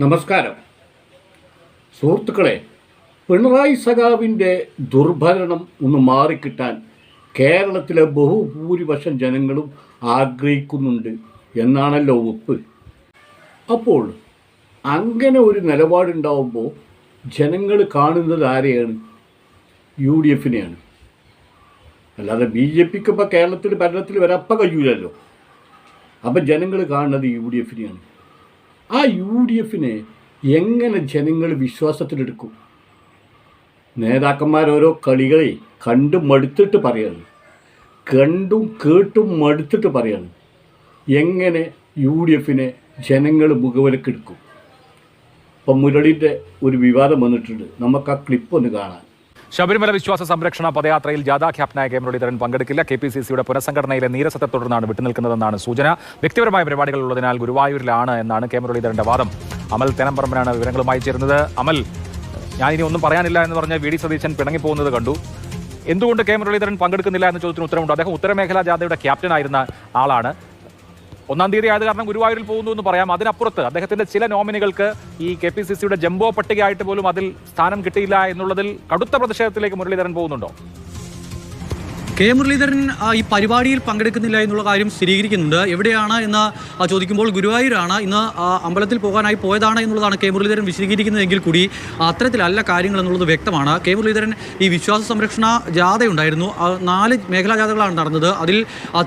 നമസ്കാരം. സുഹൃത്തുക്കളെ പിണറായി സഖാവിന്റെ ദുർഭരണം ഒന്ന് മാറിക്കിട്ടാൻ കേരളത്തിലെ ബഹുഭൂരിപക്ഷം ജനങ്ങളും ആഗ്രഹിക്കുന്നുണ്ട് എന്നാണല്ലോ ഒപ്പ് അപ്പോൾ അങ്ങനെ ഒരു നിലപാടുണ്ടാവുമ്പോൾ ജനങ്ങൾ കാണുന്നത് ആരെയാണ്? യു ഡി എഫിനെയാണ് അല്ലാതെ ബി ജെ പിക്ക് ഇപ്പോൾ കേരളത്തിൽ ഭരണത്തിൽ വരപ്പം കഴിയൂലല്ലോ. അപ്പം ജനങ്ങൾ കാണുന്നത് യു ഡി എഫിനെയാണ് ആ യു ഡി എഫിനെ എങ്ങനെ ജനങ്ങൾ വിശ്വാസത്തിലെടുക്കും? നേതാക്കന്മാരോരോ കളികളെ കണ്ടും മടുത്തിട്ട് പറയാണ്. കണ്ടും കേട്ടും മടുത്തിട്ട് പറയാണ്. എങ്ങനെ യു ഡി എഫിനെ ജനങ്ങൾ മുഖവിലക്കെടുക്കും? ഇപ്പം മുരളിന്റെ ഒരു വിവാദം വന്നിട്ടുണ്ട്. നമുക്ക് ആ ക്ലിപ്പ് ഒന്ന് കാണാം. ശബരിമല വിശ്വാസ സംരക്ഷണ പദയാത്രയിൽ ജാഥാ ക്യാപ്റ്റനായ കെ മുരളീധരൻ പങ്കെടുക്കില്ല. കെ പി സി സിയുടെ പുനഃസംഘടനയിലെ നീരസത്തെ തുടർന്നാണ് വിട്ടുനിൽക്കുന്നതെന്നാണ് സൂചന. വ്യക്തിപരമായ പരിപാടികൾ ഉള്ളതിനാൽ ഗുരുവായൂരിലാണ് എന്നാണ് കെ മുരളീധരന്റെ വാദം. അമൽ തെനമ്പറമ്പനാണ് വിവരങ്ങളുമായി ചേരുന്നത്. അമൽ ഞാനിനി ഒന്നും പറയാനില്ല എന്ന് പറഞ്ഞ വി ഡി സതീശൻ പിണങ്ങിപ്പോകുന്നത് കണ്ടു. എന്തുകൊണ്ട് കെ മുരളീധരൻ പങ്കെടുക്കുന്നില്ല എന്ന ചോദ്യത്തിന് ഉത്തരവുണ്ട് അദ്ദേഹം ഉത്തരമേഖലാ ജാഥയുടെ ക്യാപ്റ്റനായിരുന്ന ആളാണ്. ഒന്നാം തീയതി ആയത് കാരണം ഗുരുവായൂരിൽ പോകുന്നു എന്ന് പറയാം. അതിനപ്പുറത്ത് അദ്ദേഹത്തിന്റെ ചില നോമിനികൾക്ക് ഈ കെ പി സി സിയുടെ ജംബോ പട്ടികയായിട്ട് പോലും അതിൽ സ്ഥാനം കിട്ടിയില്ല എന്നുള്ളതിൽ കടുത്ത പ്രതിഷേധത്തിലേക്ക് മുരളീധരൻ പോകുന്നുണ്ടോ? കെ മുരളീധരൻ ഈ പരിപാടിയിൽ പങ്കെടുക്കുന്നില്ല എന്നുള്ള കാര്യം സ്ഥിരീകരിക്കുന്നുണ്ട്. എവിടെയാണ് എന്ന് ചോദിക്കുമ്പോൾ ഗുരുവായൂരാണ്. ഇന്ന് അമ്പലത്തിൽ പോകാനായി പോയതാണ് എന്നുള്ളതാണ് കെ മുരളീധരൻ വിശദീകരിക്കുന്നതെങ്കിൽ കൂടി അത്തരത്തിലല്ല കാര്യങ്ങൾ എന്നുള്ളത് വ്യക്തമാണ്. കെ മുരളീധരൻ ഈ വിശ്വാസ സംരക്ഷണ ജാഥയുണ്ടായിരുന്നു. നാല് മേഖലാ ജാഥകളാണ് നടന്നത്. അതിൽ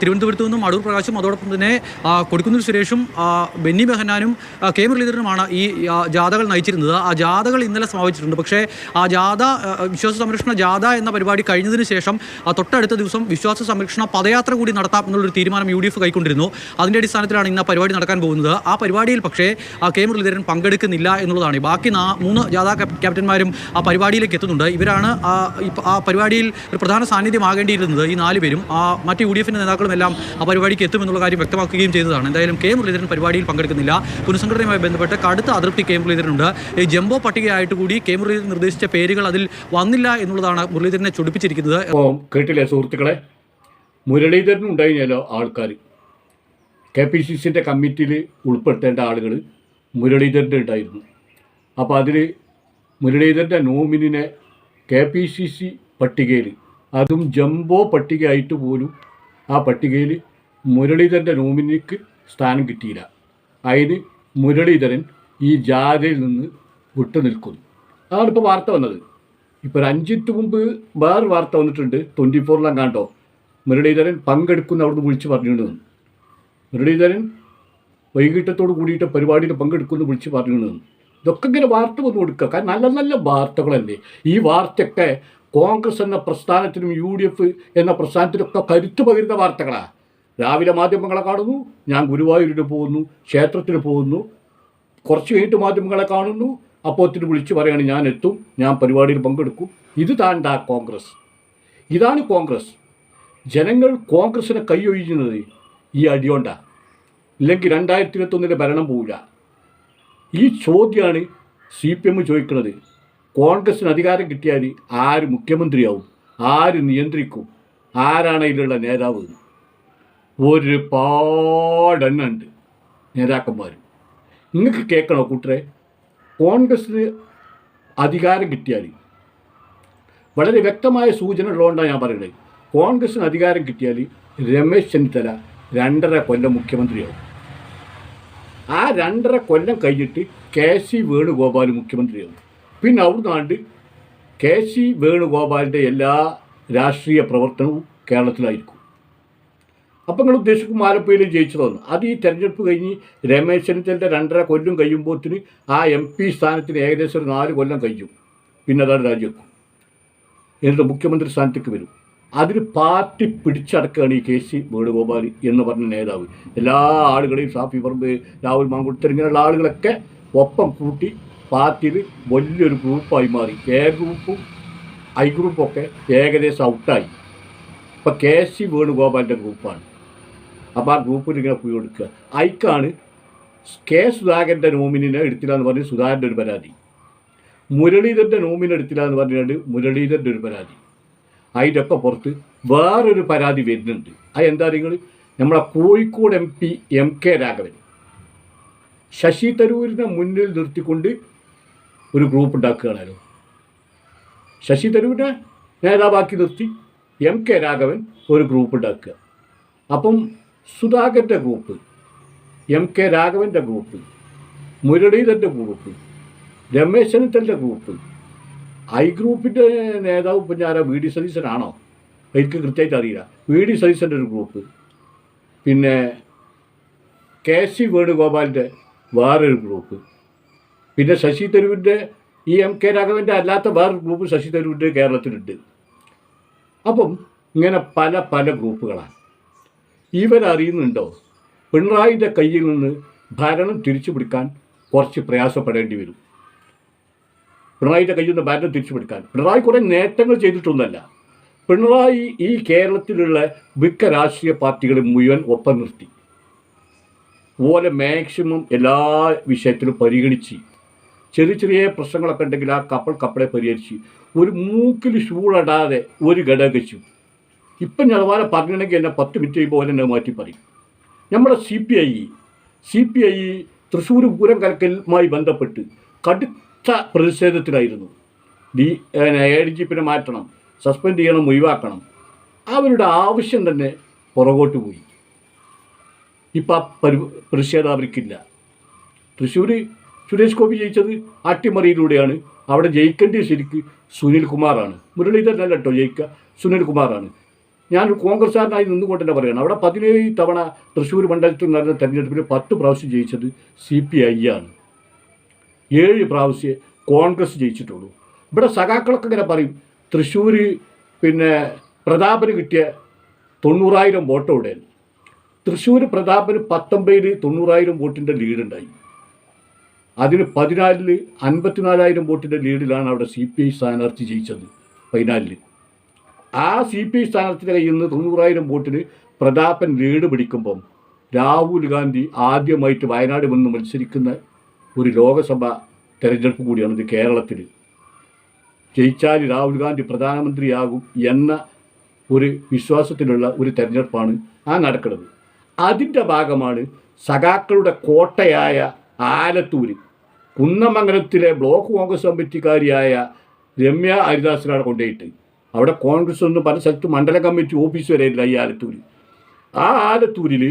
തിരുവനന്തപുരത്തു നിന്നും അടൂർ പ്രകാശും അതോടൊപ്പം തന്നെ കൊടിക്കുന്നിൽ സുരേഷും ബെന്നി ബെഹനാനും കെ മുരളീധരനുമാണ് ഈ ജാഥകൾ നയിച്ചിരുന്നത്. ആ ജാഥകൾ ഇന്നലെ സമാപിച്ചിട്ടുണ്ട്. പക്ഷേ ആ ജാഥ വിശ്വാസ സംരക്ഷണ ജാഥ എന്ന പരിപാടി കഴിഞ്ഞതിന് ശേഷം തൊട്ടടുത്ത ദിവസം വിശ്വാസ സംരക്ഷണ പദയാത്ര കൂടി നടത്താം എന്നുള്ളൊരു തീരുമാനം യു ഡി എഫ് കൈക്കൊണ്ടിരുന്നു. അതിന്റെ അടിസ്ഥാനത്തിലാണ് ഇന്ന് പരിപാടി നടക്കാൻ പോകുന്നത്. ആ പരിപാടിയിൽ പക്ഷേ കെ മുരളീധരൻ പങ്കെടുക്കുന്നില്ല എന്നുള്ളതാണ്. ബാക്കി മൂന്ന് ജാഥാ ക്യാപ്റ്റന്മാരും ആ പരിപാടിയിലേക്ക് എത്തുന്നുണ്ട്. ഇവരാണ് ആ പരിപാടിയിൽ ഒരു പ്രധാന സാന്നിധ്യമാകേണ്ടിയിരുന്നത് ഈ നാല് പേരും. ആ മറ്റ് യു ഡി എഫിന്റെ നേതാക്കളും എല്ലാം ആ പരിപാടിക്ക് എത്തുമെന്നുള്ള കാര്യം വ്യക്തമാക്കുകയും ചെയ്തതാണ്. എന്തായാലും കെ മുരളീധരൻ പരിപാടിയിൽ പങ്കെടുക്കുന്നില്ല. പുനഃസംഘടനയുമായി ബന്ധപ്പെട്ട് കടുത്ത അതൃപ്തി കെ മുരളീധരനുണ്ട്. ഈ ജംബോ പട്ടികയായിട്ട് കൂടി കെ മുരളീധരൻ നിർദ്ദേശിച്ച പേരുകൾ അതിൽ വന്നില്ല എന്നുള്ളതാണ് മുരളീധരനെ ചൊടിപ്പിച്ചിരിക്കുന്നത്. കേട്ടില്ലേ സുഹൃത്തുക്കളെ മുരളീധരൻ ഉണ്ടായിരുന്നല്ലോ ആൾക്കാർ കെ പി സി സിന്റെ കമ്മിറ്റിയിൽ ഉൾപ്പെടുത്തേണ്ട ആളുകൾ മുരളീധരന്റെ ഉണ്ടായിരുന്നു അപ്പോൾ അതിൽ മുരളീധരന്റെ നോമിനിനെ കെ പി സി സി പട്ടികയിൽ അതും ജംബോ പട്ടികയായിട്ട് പോലും ആ പട്ടികയിൽ മുരളീധരന്റെ നോമിനിക്ക് സ്ഥാനം കിട്ടിയില്ല. അതിന് മുരളീധരൻ ഈ ജാഥയിൽ നിന്ന് വിട്ടു നിൽക്കുന്നു അതാണ് ഇപ്പോൾ വാർത്ത വന്നത്. ഇപ്പോൾ ഒരു അഞ്ചിറ്റ് മുമ്പ് വേറെ വാർത്ത വന്നിട്ടുണ്ട് ട്വന്റി ഫോറിലും കണ്ടോ? മുരളീധരൻ പങ്കെടുക്കുന്ന അവിടുന്ന് വിളിച്ച് പറഞ്ഞിരുന്നു. മുരളീധരൻ വൈകിട്ടത്തോട് കൂടിയിട്ട് പരിപാടിയിൽ പങ്കെടുക്കുമെന്ന് വിളിച്ച് പറഞ്ഞിരുന്നു. ഇതൊക്കെ ഇങ്ങനെ വാർത്ത വന്നു കൊടുക്കുക. കാരണം നല്ല നല്ല വാർത്തകളല്ലേ. ഈ വാർത്തയൊക്കെ കോൺഗ്രസ് എന്ന പ്രസ്ഥാനത്തിനും യു ഡി എഫ് എന്ന പ്രസ്ഥാനത്തിനൊക്കെ കരുത്തു പകരുന്ന വാർത്തകളാണ് രാവിലെ മാധ്യമങ്ങളെ കാണുന്നു ഞാൻ ഗുരുവായൂരിന് പോകുന്നു ക്ഷേത്രത്തിൽ പോകുന്നു കുറച്ച് കഴിഞ്ഞിട്ട് മാധ്യമങ്ങളെ കാണുന്നു അപ്പോത്തിന് വിളിച്ച് പറയാണ് ഞാൻ എത്തും ഞാൻ പരിപാടിയിൽ പങ്കെടുക്കും. ഇത് താൻ താണ്ട കോൺഗ്രസ്. ഇതാണ് കോൺഗ്രസ്. ജനങ്ങൾ കോൺഗ്രസിനെ കൈയൊഴിക്കുന്നത് ഈ അടിയോണ്ട. ഇല്ലെങ്കിൽ രണ്ടായിരത്തി ഇരുപത്തൊന്നിലെ ഭരണം പോവില്ല. ഈ ചോദ്യമാണ് സി പി എം ചോദിക്കുന്നത്. കോൺഗ്രസിന് അധികാരം കിട്ടിയാൽ ആര് മുഖ്യമന്ത്രിയാവും? ആര് നിയന്ത്രിക്കും? ആരാണ് അതിലുള്ള നേതാവ്? ഒരുപാടെണ്ണുണ്ട് നേതാക്കന്മാർ നിങ്ങൾക്ക് കേൾക്കണോ കൂട്ടരെ? കോൺഗ്രസ്സിന് അധികാരം കിട്ടിയാൽ വളരെ വ്യക്തമായ സൂചന ഉള്ളതുകൊണ്ടാണ് ഞാൻ പറയുന്നത്. കോൺഗ്രസ്സിന് അധികാരം കിട്ടിയാൽ രമേശ് ചെന്നിത്തല രണ്ടര കൊല്ലം മുഖ്യമന്ത്രിയാവും. ആ രണ്ടര കൊല്ലം കഴിഞ്ഞിട്ട് കെ. സി. വേണുഗോപാൽ മുഖ്യമന്ത്രിയാവും. പിന്നെ അവിടുന്നാണ്ട് കെ. സി. വേണുഗോപാലിന്റെ എല്ലാ രാഷ്ട്രീയ പ്രവർത്തനവും കേരളത്തിലായിരിക്കും. അപ്പം നിങ്ങൾ ഉദ്ദേശിക്കും ആലപ്പുഴയിൽ ജയിച്ചതെന്ന്. അത് ഈ തെരഞ്ഞെടുപ്പ് കഴിഞ്ഞ് രമേശ് ചെന്നിത്തലിന്റെ രണ്ടര കൊല്ലം കഴിയുമ്പോഴത്തിന് ആ എം പി സ്ഥാനത്തിന് ഏകദേശം ഒരു നാല് കൊല്ലം കഴിയും പിന്നെ അതാണ് രാജിവെക്കും എന്നിട്ട് മുഖ്യമന്ത്രി സ്ഥാനത്തേക്ക് വരും. അതിന് പാർട്ടി പിടിച്ചടക്കുകയാണ് ഈ കെ സി വേണുഗോപാൽ എന്ന് പറഞ്ഞ നേതാവ്. എല്ലാ ആളുകളെയും സാഫി പറമ്പ് രാഹുൽ മാങ്കുട്ടർ ഇങ്ങനെയുള്ള ആളുകളൊക്കെ ഒപ്പം കൂട്ടി പാർട്ടിയിൽ വലിയൊരു ഗ്രൂപ്പായി മാറി. എ ഗ്രൂപ്പും ഐ ഗ്രൂപ്പൊക്കെ ഏകദേശം ഔട്ടായി. ഇപ്പം കെ സി വേണുഗോപാലിന്റെ ഗ്രൂപ്പാണ്. അപ്പോൾ ആ ഗ്രൂപ്പിൽ ഇങ്ങനെ പോയി കൊടുക്കുക ഐക്കാണ് കെ സുധാകരന്റെ നോമിനിനെ എടുത്തില്ല എന്ന് പറഞ്ഞ് സുധാകരന്റെ ഒരു പരാതി. മുരളീധരന്റെ നോമിനെ എടുത്തില്ല എന്ന് പറഞ്ഞുകൊണ്ട് മുരളീധരന്റെ ഒരു പരാതി. അതിന്റെ ഒക്കെ പുറത്ത് വേറൊരു പരാതി വരുന്നുണ്ട്. അത് എന്താ നിങ്ങൾ? നമ്മളെ Kozhikode M P M K Raghavan. Shashi തരൂരിനെ മുന്നിൽ നിർത്തിക്കൊണ്ട് ഒരു ഗ്രൂപ്പ് ഉണ്ടാക്കുകയാണല്ലോ. ശശി തരൂരിനെ നേതാവാക്കി നിർത്തി എം കെ രാഘവൻ ഒരു ഗ്രൂപ്പ് ഉണ്ടാക്കുക. അപ്പം സുധാകരന്റെ ഗ്രൂപ്പ് എം കെ രാഘവന്റെ ഗ്രൂപ്പ് മുരളീധരന്റെ ഗ്രൂപ്പ് രമേശ് ചെന്നിത്തലിന്റെ ഗ്രൂപ്പ്. ഐ ഗ്രൂപ്പിന്റെ നേതാവ് ഇപ്പം ഞാൻ വി ഡി സതീശനാണോ? എനിക്ക് കൃത്യമായിട്ട് അറിയില്ല. വി ഡി സതീശന്റെ ഒരു ഗ്രൂപ്പ്. പിന്നെ കെ സി വേണുഗോപാലിന്റെ വേറൊരു ഗ്രൂപ്പ്. പിന്നെ ശശി തരൂരിന്റെ ഈ എം കെ രാഘവന്റെ അല്ലാത്ത വേറൊരു ഗ്രൂപ്പ് ശശി തരൂരിന്റെ കേരളത്തിലുണ്ട്. അപ്പം ഇങ്ങനെ പല പല ഗ്രൂപ്പുകളാണ്. ഇവരറിയുന്നുണ്ടോ? പിണറായിന്റെ കയ്യിൽ നിന്ന് ഭരണം തിരിച്ചു പിടിക്കാൻ കുറച്ച് പ്രയാസപ്പെടേണ്ടി വരും. പിണറായിയുടെ കയ്യിൽ നിന്ന് ഭരണം തിരിച്ചു പിടിക്കാൻ പിണറായി കുറേ നേട്ടങ്ങൾ ചെയ്തിട്ടൊന്നുമല്ല. പിണറായി ഈ കേരളത്തിലുള്ള മിക്ക രാഷ്ട്രീയ പാർട്ടികളെ മുഴുവൻ ഒപ്പം നിർത്തി. ഓലെ മാക്സിമം എല്ലാ വിഷയത്തിലും പരിഗണിച്ച് ചെറിയ ചെറിയ പ്രശ്നങ്ങളൊക്കെ ഉണ്ടെങ്കിൽ ആ കപ്പൽ കപ്പളെ പരിഹരിച്ച് ഒരു മൂക്കിൽ ഷൂളടാതെ ഒരു ഘടകച്ചു ഇപ്പം അതുപോലെ പറഞ്ഞിട്ടുണ്ടെങ്കിൽ എന്നെ പത്ത് മിനിറ്റ് കഴിയുമ്പോൾ എന്നെ മാറ്റി പറയും. നമ്മുടെ C P I C P I Thrissur Pooram കലക്കലുമായി ബന്ധപ്പെട്ട് കടുത്ത പ്രതിഷേധത്തിലായിരുന്നു. ഡി എ ഡി ജി പിന്നെ മാറ്റണം സസ്പെൻഡ് ചെയ്യണം ഒഴിവാക്കണം. അവരുടെ ആവശ്യം തന്നെ പുറകോട്ട് പോയി. ഇപ്പം ആ പരി പ്രതിഷേധം അവർക്കില്ല. തൃശ്ശൂർ സുരേഷ് ഗോപി ജയിച്ചത് അട്ടിമറിയിലൂടെയാണ് അവിടെ ജയിക്കേണ്ടത് ശരിക്ക് സുനിൽ കുമാറാണ് മുരളീധരനല്ല കേട്ടോ ജയിക്കുക സുനിൽ ഞാൻ കോൺഗ്രസ്സുകാരനായി നിന്നുകൊണ്ട് തന്നെ പറയുകയാണ്. അവിടെ പതിനേഴ് തവണ തൃശ്ശൂർ മണ്ഡലത്തിൽ നടന്ന തെരഞ്ഞെടുപ്പിൽ പത്ത് പ്രാവശ്യം ജയിച്ചത് സി പി ഐ ആണ്. ഏഴ് പ്രാവശ്യം കോൺഗ്രസ് ജയിച്ചിട്ടുള്ളൂ. ഇവിടെ സഖാക്കളൊക്കെ ഇങ്ങനെ പറയും തൃശ്ശൂർ പിന്നെ പ്രതാപന് കിട്ടിയ തൊണ്ണൂറായിരം വോട്ടോടെ തൃശ്ശൂർ പ്രതാപന് പത്തൊമ്പതിൽ തൊണ്ണൂറായിരം വോട്ടിന്റെ ലീഡുണ്ടായി അതിന് പതിനാലിൽ അൻപത്തിനാലായിരം വോട്ടിന്റെ ലീഡിലാണ് അവിടെ സി പി ഐ സ്ഥാനാർത്ഥി ജയിച്ചത് പതിനാലിൽ ആ സി പി ഐ സ്ഥാനാർത്ഥിയുടെ കയ്യിൽ നിന്ന് തൊണ്ണൂറായിരം വോട്ടിന് പ്രതാപൻ ലീഡ് പിടിക്കുമ്പം രാഹുൽ ഗാന്ധി ആദ്യമായിട്ട് വയനാട് വന്ന് മത്സരിക്കുന്ന ഒരു ലോകസഭ തെരഞ്ഞെടുപ്പ് ഇത് കേരളത്തിൽ. ജയിച്ചാൽ രാഹുൽ ഗാന്ധി പ്രധാനമന്ത്രിയാകും എന്ന ഒരു വിശ്വാസത്തിലുള്ള ഒരു തെരഞ്ഞെടുപ്പാണ് ആ നടക്കുന്നത്. അതിന്റെ ഭാഗമാണ് സഖാക്കളുടെ കോട്ടയായ ആലത്തൂർ കുന്നമംഗലത്തിലെ ബ്ലോക്ക് കോൺഗ്രസ് കമ്മിറ്റിക്കാരിയായ രമ്യ ഹരിദാസിനാണ് കൊണ്ടുപോയിട്ട് അവിടെ കോൺഗ്രസ് ഒന്നും പല സ്ഥലത്ത് മണ്ഡല കമ്മിറ്റി ഓഫീസ് വരെ ഇല്ല ഈ ആലത്തൂരിൽ ആ ആലത്തൂരിൽ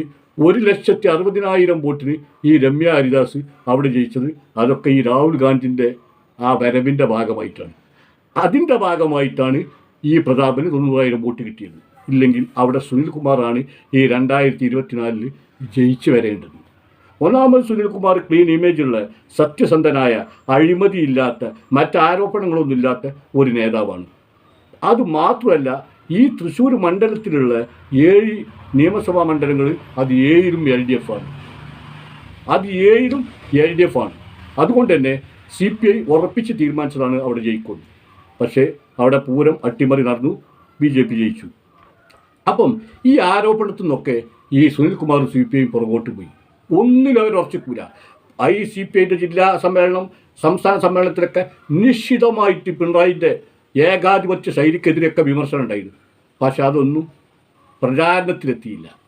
ഒരു ലക്ഷത്തി അറുപതിനായിരം വോട്ടിന് ഈ രമ്യ ഹരിദാസ് അവിടെ ജയിച്ചത്. അതൊക്കെ ഈ രാഹുൽ ഗാന്ധിന്റെ ആ വരവിന്റെ ഭാഗമായിട്ടാണ്. അതിന്റെ ഭാഗമായിട്ടാണ് ഈ പ്രതാപന് തൊണ്ണൂറായിരം വോട്ട് കിട്ടിയത്. ഇല്ലെങ്കിൽ അവിടെ സുനിൽകുമാറാണ് ഈ രണ്ടായിരത്തി ഇരുപത്തിനാലിൽ ജയിച്ചു വരേണ്ടത്. ഒന്നാമത് സുനിൽകുമാർ ക്ലീൻ ഇമേജുള്ള സത്യസന്ധനായ അഴിമതിയില്ലാത്ത മറ്റാരോപണങ്ങളൊന്നുമില്ലാത്ത ഒരു നേതാവാണ്. അത് മാത്രമല്ല ഈ തൃശ്ശൂർ മണ്ഡലത്തിലുള്ള ഏഴ് നിയമസഭാ മണ്ഡലങ്ങൾ അത് ഏഴിലും എൽ ഡി എഫ് ആണ്. അത് ഏഴിലും എൽ ഡി എഫ് ആണ്. അതുകൊണ്ട് തന്നെ സി പി ഐ ഉറപ്പിച്ച് തീരുമാനിച്ചതാണ് അവിടെ ജയിക്കുന്നത്. പക്ഷേ അവിടെ പൂരം അട്ടിമറി നടന്നു ബി ജെ പി ജയിച്ചു. അപ്പം ഈ ആരോപണത്തിൽ നിന്നൊക്കെ ഈ സുനിൽകുമാറും സി പി ഐയും പുറകോട്ട് പോയി. ഒന്നിലും അവർ ഉറച്ചിക്കൂല ഐ സി പി ഐന്റെ ജില്ലാ സമ്മേളനം സംസ്ഥാന സമ്മേളനത്തിലൊക്കെ നിശ്ചിതമായിട്ട് പിണറായിന്റെ ഏകാധിപത്യ ശൈലിക്കെതിരെയൊക്കെ വിമർശനം ഉണ്ടായിരുന്നു. പക്ഷെ അതൊന്നും പ്രചാരണത്തിലെത്തിയില്ല.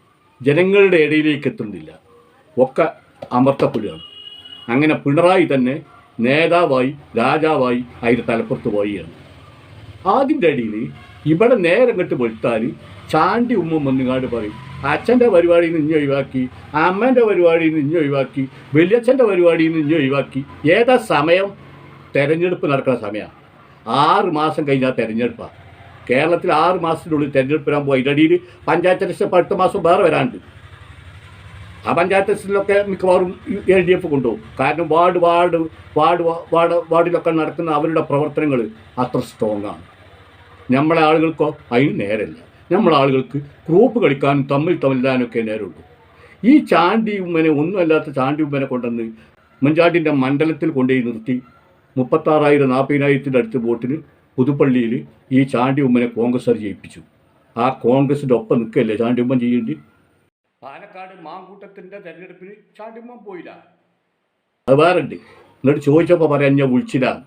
ജനങ്ങളുടെ ഇടയിലേക്ക് എത്തുന്നില്ല. ഒക്കെ അമർത്തപ്പെടുകയാണ്. അങ്ങനെ പിണറായി തന്നെ നേതാവായി രാജാവായി അതിന്റെ തലപ്പുറത്ത് പോയിയാണ് അതിന്റെ ഇടയിൽ ഇവിടെ നേരം കെട്ട് വെളുത്താൽ ചാണ്ടി ഉമ്മ വന്നുകാട് പറയും അച്ഛന്റെ പരിപാടിയിൽ നിന്ന് ഒഴിവാക്കി അമ്മേന്റെ പരിപാടിയിൽ നിന്ന് ഒഴിവാക്കി വലിയച്ഛന്റെ പരിപാടിയിൽ നിന്ന് ഒഴിവാക്കി. ഏതാ സമയം? തെരഞ്ഞെടുപ്പ് നടക്കുന്ന സമയമാണ്. ആറ് മാസം കഴിഞ്ഞാൽ തെരഞ്ഞെടുപ്പാണ് കേരളത്തിൽ ആറ് മാസത്തിനുള്ളിൽ തെരഞ്ഞെടുപ്പ് വരാൻ പോകും അതിന്റെ ഇടയിൽ പഞ്ചായത്ത് ഇലക്ഷൻ അടുത്ത മാസം വേറെ വരാനുണ്ട്. ആ പഞ്ചായത്ത് ഇലക്ഷനിലൊക്കെ മിക്കവാറും എൽ ഡി എഫ് കൊണ്ടുപോകും. കാരണം വാർഡ് വാർഡ് വാർഡ് വാർഡ് വാർഡിലൊക്കെ നടക്കുന്ന അവരുടെ പ്രവർത്തനങ്ങൾ അത്ര സ്ട്രോങ് ആണ്. നമ്മളെ ആളുകൾക്കോ അതിന് നേരല്ല. നമ്മളെ ആളുകൾക്ക് ഗ്രൂപ്പ് കളിക്കാനും തമ്മിൽ തമ്മിലാനൊക്കെ നേരമുള്ളൂ. ഈ ചാണ്ടി ഉമ്മനെ ഒന്നുമല്ലാത്ത ചാണ്ടി ഉമ്മനെ കൊണ്ടുവന്ന് മുൻചാണ്ടിന്റെ മണ്ഡലത്തിൽ കൊണ്ടുപോയി നിർത്തി മുപ്പത്താറായിരം നാൽപ്പതിനായിരത്തിന്റെ അടുത്ത് വോട്ടിന് പുതുപ്പള്ളിയിൽ ഈ ചാണ്ടി ഉമ്മനെ കോൺഗ്രസ്സുകാർ ജയിപ്പിച്ചു. ആ കോൺഗ്രസിന്റെ ഒപ്പം നിൽക്കല്ലേ ചാണ്ടി ഉമ്മൻ ചെയ്യേണ്ടി പാലക്കാട് മാങ്കൂട്ടത്തിന്റെ തെരഞ്ഞെടുപ്പിൽ ചാണ്ടി ഉമ്മൻ പോയില്ല. അത് വേറെ ഉണ്ട് എന്നിട്ട് ചോദിച്ചപ്പോൾ പറയാൻ ഞാൻ വിളിച്ചിലാണ്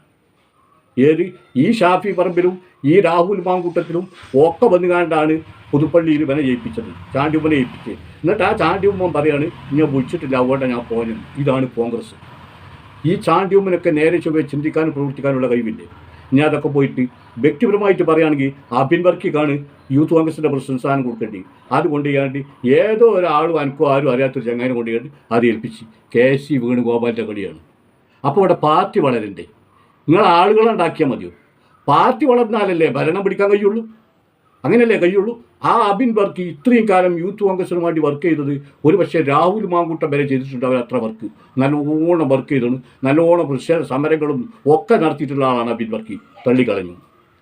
ഏത്? ഈ ഷാഫി പറമ്പിലും ഈ രാഹുൽ മാങ്കൂട്ടത്തിലും ഒക്കെ വന്നുകാണ്ടാണ് പുതുപ്പള്ളിയിൽ ഇവനെ ജയിപ്പിച്ചത്. ചാണ്ടിയമ്മനെ ജയിപ്പിച്ചത് എന്നിട്ട് ആ ചാണ്ടി ഉമ്മൻ പറയാണ് ഞാൻ വിളിച്ചിട്ടില്ല അതുകൊണ്ടാണ് ഞാൻ പോയത് ഇതാണ് കോൺഗ്രസ്. ഈ ചാണ്ടിയമ്മനൊക്കെ നേരെ ചൊവ്വെ ചിന്തിക്കാനും പ്രവർത്തിക്കാനുള്ള കഴിവില്ലേ? ഞാൻ അതൊക്കെ പോയിട്ട് വ്യക്തിപരമായിട്ട് പറയുകയാണെങ്കിൽ അബിൻ വർക്കിക്കാണ് യൂത്ത് കോൺഗ്രസിന്റെ പ്രസിഡന്റ് സ്ഥാനം കൊടുക്കേണ്ടി. അത് കൊണ്ടുപോയാണ്ട് ഏതോ ഒരാളും അനക്കോ ആരും അറിയാത്തൊരു ചങ്ങാനും കൊണ്ടുപോയി അത് ഏൽപ്പിച്ച് കെ സി വേണുഗോപാലിന്റെ കളിയാണ്. അപ്പോൾ അവിടെ പാർട്ടി വളരണ്ടേ? നിങ്ങൾ ആളുകളെ ഉണ്ടാക്കിയാൽ മതിയോ? പാർട്ടി വളർന്നാലല്ലേ ഭരണം പിടിക്കാൻ കഴിയുള്ളൂ? അങ്ങനെയല്ലേ കഴിയുള്ളൂ? ആ അബിൻ വർക്ക് ഇത്രയും കാലം യൂത്ത് കോൺഗ്രസിന് വേണ്ടി വർക്ക് ചെയ്തത് ഒരു പക്ഷേ രാഹുൽ മാങ്കൂട്ടം വരെ ചെയ്തിട്ടുണ്ടാവും അത്ര വർക്ക് നല്ലോണം വർക്ക് ചെയ്തത് നല്ലോണം സമരങ്ങളും ഒക്കെ നടത്തിയിട്ടുള്ള ആളാണ് അബിൻ വർക്ക്. തള്ളിക്കളഞ്ഞു.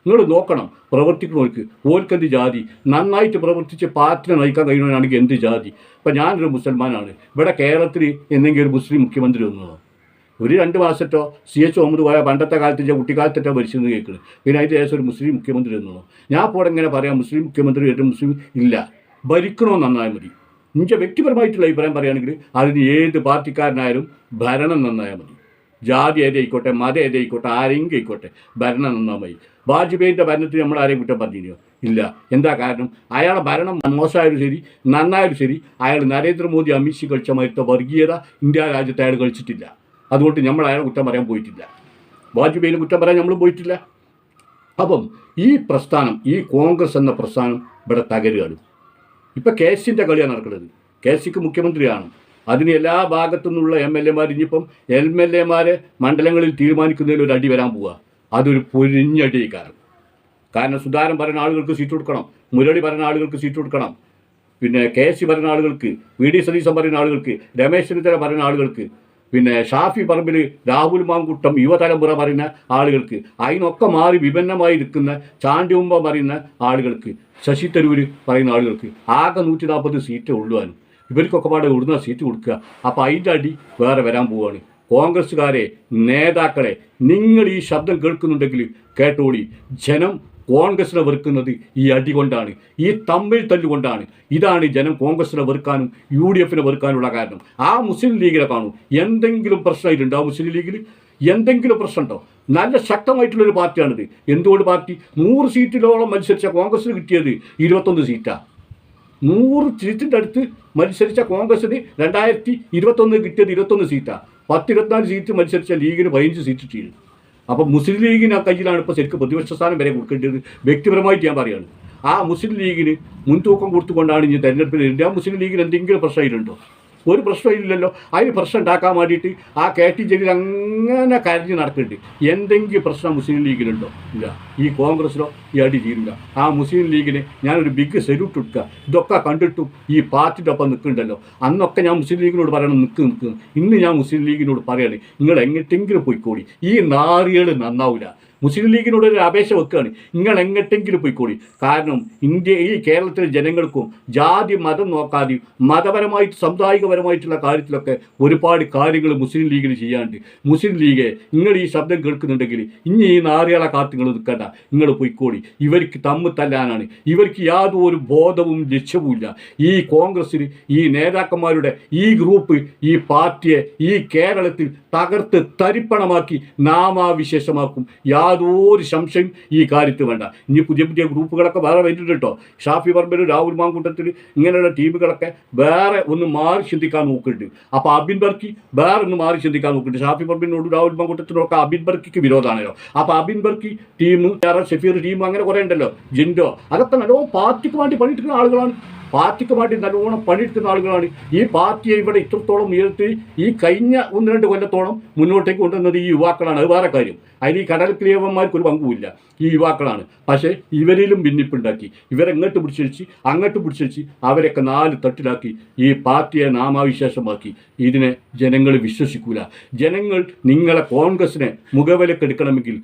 നിങ്ങൾ നോക്കണം പ്രവർത്തിക്കുന്നവർക്ക്. ഓൽക്കെന്ത് ജാതി? നന്നായിട്ട് പ്രവർത്തിച്ച് പാർട്ടിനെ നയിക്കാൻ കഴിയുന്നവനാണെങ്കിൽ എന്ത് ജാതി? ഇപ്പം ഞാനൊരു മുസൽമാനാണ്. ഇവിടെ കേരളത്തിൽ എന്തെങ്കിലും ഒരു മുസ്ലിം മുഖ്യമന്ത്രി വന്നതോ? ഒരു രണ്ട് മാസത്തോ സി എച്ച് മുഹമ്മദ് പോയ പണ്ടത്തെ കാലത്ത് ഞാൻ കുട്ടിക്കാലത്തോ ഭരിച്ചെന്ന് കേൾക്കുന്നത് പിന്നെ അതിന്റെ ശേഷം ഒരു മുസ്ലിം മുഖ്യമന്ത്രി എന്നോ ഞാൻ ഇപ്പോൾ ഇങ്ങനെ പറയാം മുസ്ലിം മുഖ്യമന്ത്രി ഏറ്റവും മുസ്ലിം ഇല്ല. ഭരിക്കണോ നന്നായാൽ മതി. എന്റെ വ്യക്തിപരമായിട്ടുള്ള അഭിപ്രായം പറയുകയാണെങ്കിൽ അതിന് ഏത് പാർട്ടിക്കാരനായാലും ഭരണം നന്നായാൽ മതി. ജാതി ഏതായിക്കോട്ടെ മത ഏതായിക്കോട്ടെ ആരെങ്കിലും ആയിക്കോട്ടെ ഭരണം നന്നായി വാജ്പേയിന്റെ ഭരണത്തിന് നമ്മൾ ആരെയും കുറ്റം പറഞ്ഞിരുന്നോ? ഇല്ല. എന്താ കാരണം? അയാളെ ഭരണം മോശമായാലും ശരി നന്നായാലും ശരി. അയാൾ നരേന്ദ്രമോദി അമിത്ഷി കളിച്ച മരുത്ത വർഗീയത ഇന്ത്യ രാജ്യത്ത് അയാൾ കളിച്ചിട്ടില്ല. അതുകൊണ്ട് നമ്മൾ അയാളെ കുറ്റം പറയാൻ പോയിട്ടില്ല. വാജ്പേയിന് കുറ്റം പറയാൻ നമ്മൾ പോയിട്ടില്ല. അപ്പം ഈ പ്രസ്ഥാനം ഈ കോൺഗ്രസ് എന്ന പ്രസ്ഥാനം ഇവിടെ തകരുകയാണ്. ഇപ്പം കെ സിന്റെ കളിയാണ് നടക്കുന്നത്. കെ സിക്ക് മുഖ്യമന്ത്രിയാണ്. അതിന് എല്ലാ ഭാഗത്തു നിന്നുള്ള എം എൽ എമാർ ഇനിയിപ്പം എം എൽ എമാരെ മണ്ഡലങ്ങളിൽ തീരുമാനിക്കുന്നതിൽ ഒരു അടി വരാൻ പോവുക അതൊരു പൊരിഞ്ഞടി കാരണം കാരണം സുധാരൻ പറയുന്ന ആളുകൾക്ക് സീറ്റ് കൊടുക്കണം മുരളി പറയുന്ന ആളുകൾക്ക് സീറ്റ് കൊടുക്കണം പിന്നെ കെ സി പറയുന്ന ആളുകൾക്ക് വി ഡി സതീശൻ പറയുന്ന ആളുകൾക്ക് രമേശ് ചെന്നിത്തല പറയുന്ന ആളുകൾക്ക് പിന്നെ ഷാഫി പറമ്പിൽ രാഹുൽ മാങ്കുട്ടം യുവതലമുറ പറയുന്ന ആളുകൾക്ക് അതിനൊക്കെ മാറി വിഭിന്നമായി നിൽക്കുന്ന ചാണ്ടിയുമ്പ പറയുന്ന ആളുകൾക്ക് ശശി തരൂർ പറയുന്ന ആളുകൾക്ക് ആകെ നൂറ്റി നാൽപ്പത് സീറ്റേ ഉള്ളുവാനും ഇവർക്കൊക്കെ പാടെ ഉടുന്ന സീറ്റ് കൊടുക്കുക. അപ്പോൾ അതിന്റെ അടി വേറെ വരാൻ പോവുകയാണ് കോൺഗ്രസ്സുകാരെ നേതാക്കളെ നിങ്ങൾ ഈ ശബ്ദം കേൾക്കുന്നുണ്ടെങ്കിൽ കേട്ടോളി. ജനം കോൺഗ്രസിനെ വെറുക്കുന്നത് ഈ അടി കൊണ്ടാണ് ഈ തമ്മിൽ തല്ലുകൊണ്ടാണ്. ഇതാണ് ജനം കോൺഗ്രസിനെ വെറുക്കാനും യു ഡി എഫിനെ വെറുക്കാനുള്ള കാരണം. ആ മുസ്ലിം ലീഗിനെ കാണൂ. എന്തെങ്കിലും പ്രശ്നമായിട്ടുണ്ടോ ആ മുസ്ലിം ലീഗിൽ എന്തെങ്കിലും പ്രശ്നമുണ്ടോ? നല്ല ശക്തമായിട്ടുള്ളൊരു പാർട്ടിയാണിത്. എന്തുകൊണ്ട് പാർട്ടി? നൂറ് സീറ്റിലോളം മത്സരിച്ച കോൺഗ്രസിന് കിട്ടിയത് ഇരുപത്തൊന്ന് സീറ്റാണ് നൂറ് സീറ്റിന്റെ അടുത്ത് മത്സരിച്ച കോൺഗ്രസിന് രണ്ടായിരത്തി ഇരുപത്തൊന്ന് കിട്ടിയത് ഇരുപത്തൊന്ന് സീറ്റാണ് പത്തിരുപത്തിനാല് സീറ്റ് മത്സരിച്ച ലീഗിന് പതിനഞ്ച് സീറ്റ് കിട്ടിയത് അപ്പം മുസ്ലിം ലീഗിന് ആ കയ്യിലാണ് ഇപ്പോൾ ശരിക്കും പ്രതിപക്ഷ സ്ഥാനം വരെ കൊടുക്കേണ്ടത്. വ്യക്തിപരമായിട്ട് ഞാൻ പറയുകയാണ് ആ മുസ്ലിം ലീഗിന് മുൻതൂക്കം കൊടുത്തുകൊണ്ടാണ് ഇനി തെരഞ്ഞെടുപ്പിൽ മുസ്ലിം ലീഗിന് എന്തെങ്കിലും പ്രശ്നമായിട്ടുണ്ടോ? ഒരു പ്രശ്നമില്ലല്ലോ അതിന് പ്രശ്നം ഉണ്ടാക്കാൻ വേണ്ടിയിട്ട് ആ കെ ടി ജലീൽ അങ്ങനെ കരഞ്ഞ് നടക്കുന്നുണ്ട്. എന്തെങ്കിലും പ്രശ്നം മുസ്ലിം ലീഗിലുണ്ടോ? ഇല്ല. ഈ കോൺഗ്രസ്സിലോ ഈ അടി ചെയ്യുന്നില്ല ആ മുസ്ലിം ലീഗിന് ഞാനൊരു ബിഗ് സെല്യൂട്ട് കൊടുക്കുക. ഇതൊക്കെ കണ്ടിട്ടും ഈ പാർട്ടിയുടെ ഒപ്പം നിൽക്കുന്നുണ്ടല്ലോ. അന്നൊക്കെ ഞാൻ മുസ്ലിം ലീഗിനോട് പറയണം നിൽക്ക് നിൽക്കുന്നു ഇന്ന് ഞാൻ മുസ്ലിം ലീഗിനോട് പറയണേ നിങ്ങൾ എങ്ങോട്ടെങ്കിലും പോയിക്കോടി ഈ നാറികൾ നന്നാവില്ല മുസ്ലിം ലീഗിനോട് ഒരു അപേക്ഷ വെക്കുകയാണ്. നിങ്ങൾ എങ്ങോട്ടെങ്കിലും പോയിക്കോളി. കാരണം ഇന്ത്യ ഈ കേരളത്തിലെ ജനങ്ങൾക്കും ജാതി മതം നോക്കാതെ മതപരമായിട്ട് സാമുദായികപരമായിട്ടുള്ള കാര്യത്തിലൊക്കെ ഒരുപാട് കാര്യങ്ങൾ മുസ്ലിം ലീഗിന് ചെയ്യാണ്ട് മുസ്ലിം ലീഗ് നിങ്ങൾ ഈ ശബ്ദം കേൾക്കുന്നുണ്ടെങ്കിൽ ഇനി ഈ നാറിയാളെ കാത്ത് നിങ്ങൾ നിൽക്കണ്ട. നിങ്ങൾ പോയിക്കോളി. ഇവർക്ക് തമ്മിൽ തല്ലാനാണ്. ഇവർക്ക് യാതൊരു ബോധവും ലക്ഷ്യവുമില്ല ഈ കോൺഗ്രസ്സിൽ ഈ നേതാക്കന്മാരുടെ ഈ ഗ്രൂപ്പ് ഈ പാർട്ടിയെ ഈ കേരളത്തിൽ തകർത്ത് തരിപ്പണമാക്കി നാമാവിശേഷമാക്കും. യാതൊരു സംശയം ഈ കാര്യത്തിൽ വേണ്ട. ഇനി പുതിയ പുതിയ ഗ്രൂപ്പുകളൊക്കെ വേറെ വരുന്നുണ്ട് കേട്ടോ. ഷാഫി പറമ്പിൽ രാഹുൽ മാങ്കുട്ടത്തിൽ ഇങ്ങനെയുള്ള ടീമുകളൊക്കെ വേറെ ഒന്ന് മാറി ചിന്തിക്കാൻ നോക്കുന്നുണ്ട്. അപ്പോൾ അബിൻ ബർക്കി വേറെ ഒന്ന് മാറി ചിന്തിക്കാൻ നോക്കുന്നുണ്ട്. ഷാഫി പറമ്പിനോട് രാഹുൽ മാങ്കൂട്ടത്തിനൊക്കെ അബിൻ ബർക്കിക്ക് വിരോധമാണല്ലോ അപ്പോൾ അബിൻ ബർക്കി ടീം ഷെഫീർ ടീം അങ്ങനെ കുറേ ഉണ്ടല്ലോ. ജിൻഡോ അതൊക്കെ നല്ലോ പാർട്ടിക്ക് വേണ്ടി പണിയെടുക്കുന്ന ആളുകളാണ്. പാർട്ടിക്ക് വേണ്ടി നല്ലോണം പണിയെടുക്കുന്ന ആളുകളാണ്. ഈ പാർട്ടിയെ ഇവിടെ ഇത്രത്തോളം ഉയർത്തി ഈ കഴിഞ്ഞ ഒന്ന് രണ്ട് കൊല്ലത്തോളം മുന്നോട്ടേക്ക് കൊണ്ടുവന്നത് ഈ യുവാക്കളാണ്. അത് വേറെ കാര്യം. അതിന് ഈ കടൽ ക്രിയവന്മാർക്ക് ഒരു പങ്കുമില്ല. ഈ യുവാക്കളാണ്. പക്ഷേ ഇവരിലും ഭിന്നിപ്പുണ്ടാക്കി. ഇവരെങ്ങോട്ട് പിടിച്ചടിച്ച് അങ്ങോട്ട് പിടിച്ചടിച്ച് അവരൊക്കെ നാല് തട്ടിലാക്കി ഈ പാർട്ടിയെ നാമാവിശേഷമാക്കി. ഇതിനെ ജനങ്ങൾ വിശ്വസിക്കൂല. ജനങ്ങൾ നിങ്ങളെ കോൺഗ്രസിനെ മുഖവിലക്കെടുക്കണമെങ്കിൽ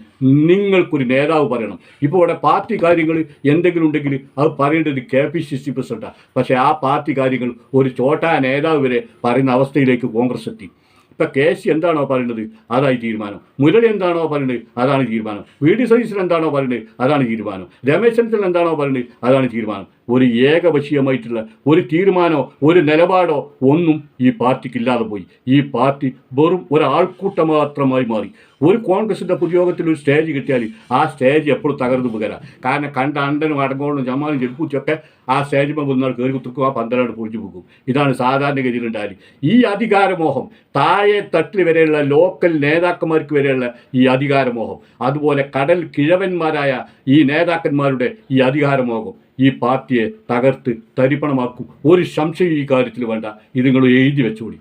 നിങ്ങൾക്കൊരു നേതാവ് പറയണം. ഇപ്പോൾ ഇവിടെ പാർട്ടി കാര്യങ്ങൾ എന്തെങ്കിലും ഉണ്ടെങ്കിൽ അത് പറയേണ്ടത് കെ പി സി സി പ്രസിഡന്റാണ് പക്ഷേ ആ പാർട്ടി കാര്യങ്ങൾ ഒരു ചോട്ടാ നേതാവ് വരെ പറയുന്ന അവസ്ഥയിലേക്ക് കോൺഗ്രസ് എത്തി. ഇപ്പം കെ സി എന്താണോ പറയുന്നത് അതായി തീരുമാനം. മുരളി എന്താണോ പറയുന്നത് അതാണ് തീരുമാനം. വി ഡി സതീശൻ എന്താണോ പറയുന്നത് അതാണ് തീരുമാനം. രമേശ് ചെന്നിത്തല എന്താണോ പറയുന്നത് അതാണ് തീരുമാനം. ഒരു ഏകപക്ഷീയമായിട്ടുള്ള ഒരു തീരുമാനമോ ഒരു നിലപാടോ ഒന്നും ഈ പാർട്ടിക്കില്ലാതെ പോയി. ഈ പാർട്ടി വെറും ഒരാൾക്കൂട്ടം മാത്രമായി മാറി. ഒരു കോൺഗ്രസിന്റെ പൊതുയോഗത്തിൽ ഒരു സ്റ്റേജ് കിട്ടിയാൽ ആ സ്റ്റേജ് എപ്പോഴും തകർന്നു പോകരാ കാരണം കണ്ട അണ്ടനും അടങ്ങോളും ജമാലും ജൽപ്പൂച്ചൊക്കെ ആ സ്റ്റേജിൽ വന്നാൽ കയറി കുത്തിക്കും ആ പന്തലോട് പൊളിച്ചു പോകും. ഇതാണ് സാധാരണഗതിയിൽ ഉണ്ടായാൽ ഈ അധികാരമോഹം താഴെ തട്ടിൽ വരെയുള്ള ലോക്കൽ നേതാക്കന്മാർക്ക് വരെയുള്ള ഈ അധികാരമോഹം. അതുപോലെ കടൽ കിഴവന്മാരായ ഈ നേതാക്കന്മാരുടെ ഈ അധികാരമോഹം. ഈ പാർട്ടിയെ തകർത്ത് തരിപ്പണമാക്കും. ഒരു സംശയം ഈ കാര്യത്തിൽ വേണ്ട. ഇത് നിങ്ങൾ എഴുതി വെച്ചോളി.